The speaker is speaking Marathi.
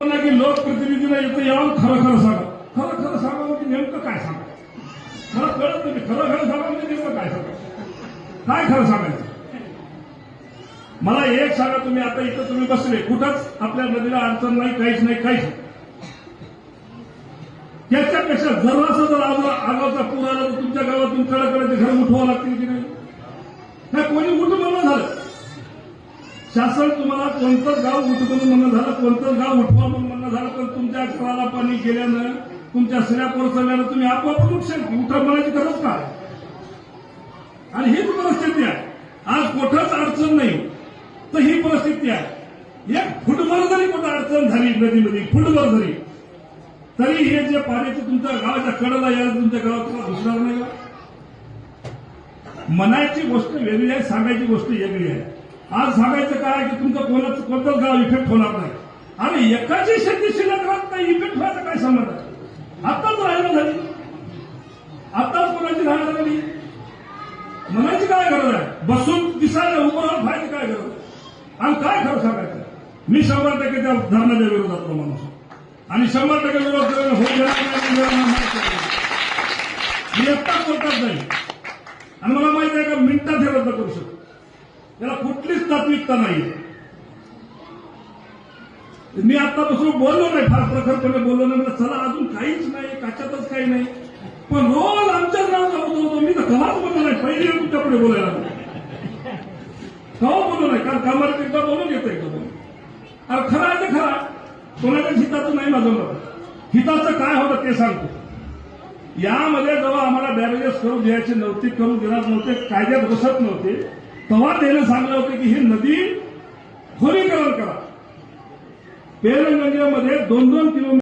म्हणलं की लोकप्रतिनिधीला इथं यावं खरं खरं सांगा. खरं खरं सांगा म्हणजे नेमकं काय सांगा? खरं कळत नाही म्हणजे खरं खरं सांगा म्हणजे नेमकं काय सांगा? काय खरं सांगायचं? मला एक सांगा तुम्ही आता इथं तुम्ही बसले. कुठंच आपल्या नदीला अडचण नाही काहीच नाही काहीच नाही. त्याच्यापेक्षा जरासा जर आगाव- आगावचा पूर आला तर तुमच्या गावातून कडाकडाचे घर उठवावं लागतील की नाही? कोणी उठून झालं? शासन तुम्हाला कोणतंच गाव उठवून म्हणणं झालं कोणतंच गाव उठवा म्हणून म्हणणं झालं पण तुमच्या घराला पाणी गेल्यानं तुमच्या सऱ्या कोसळल्यानं तुम्ही आपोआप नुकसान उठा म्हणायची गरज काय आणि हीच परिस्थिती आहे. आज कुठंच अडचण नाही तर ही परिस्थिती आहे. एक फुटभर जरी कुठं अडचण झाली नदीमध्ये फुटभर जरी तरी हे जे पाण्याचं तुमच्या गावाच्या कडेला यायला तुमच्या गावात तुम्हाला घुसणार नाही का? म्हणायची गोष्ट वेगळी आहे सांगायची गोष्ट वेगळी आहे. आज सांगायचं काय की तुमचं कोणाचं कोणतंच गाव इफेक्ट होणार नाही. आणि एकाची शेती शिल्लक राहत नाही इफेक्ट व्हायचं काय संबंध आहे? आताच राहायला झाली. आताच कोणाची राहायला झाली म्हणायची काय गरज आहे? बसून दिसायला उभं राहून व्हायची काय गरज आहे? आणि काय खरं सांगायचं? मी शंभर टक्के त्या धरणाच्या विरोधातलो माणूस. आणि शंभर टक्के विरोध होऊ मी आत्ताच बोलतात नाही. आणि मला माहीत आहे का मिनिटात हे रद्द करू शकतो. त्याला कुठलीच तात्विकता नाही मी आतापासून बोललो नाही फार प्रखरपणे बोललो नाही. म्हणजे चला अजून काहीच नाही काच्यातच काही नाही. पण रोज आमच्याच नाव होतो होतो. मी तर कवाच बोललो नाही. पहिली वेळ तुमच्यापुढे बोलायला कवा बोललो नाही. कारण कामाला एकदा बोलून येतं एकदा बोलून. अरे खरं आहे ते खरा. कोणाच्या हिताचं नाही माझं मत. हिताचं काय होतं ते सांगतो. यामध्ये जेव्हा आम्हाला बॅरेजेस करू द्यायचे नव्हते करू देणार नव्हते कायद्यात बसत नव्हते तेव्हा त्याला सांगलं होतं की ही नदी खोलीकरण करा पेरगंगेमध्ये दोन दोन किलोमीटर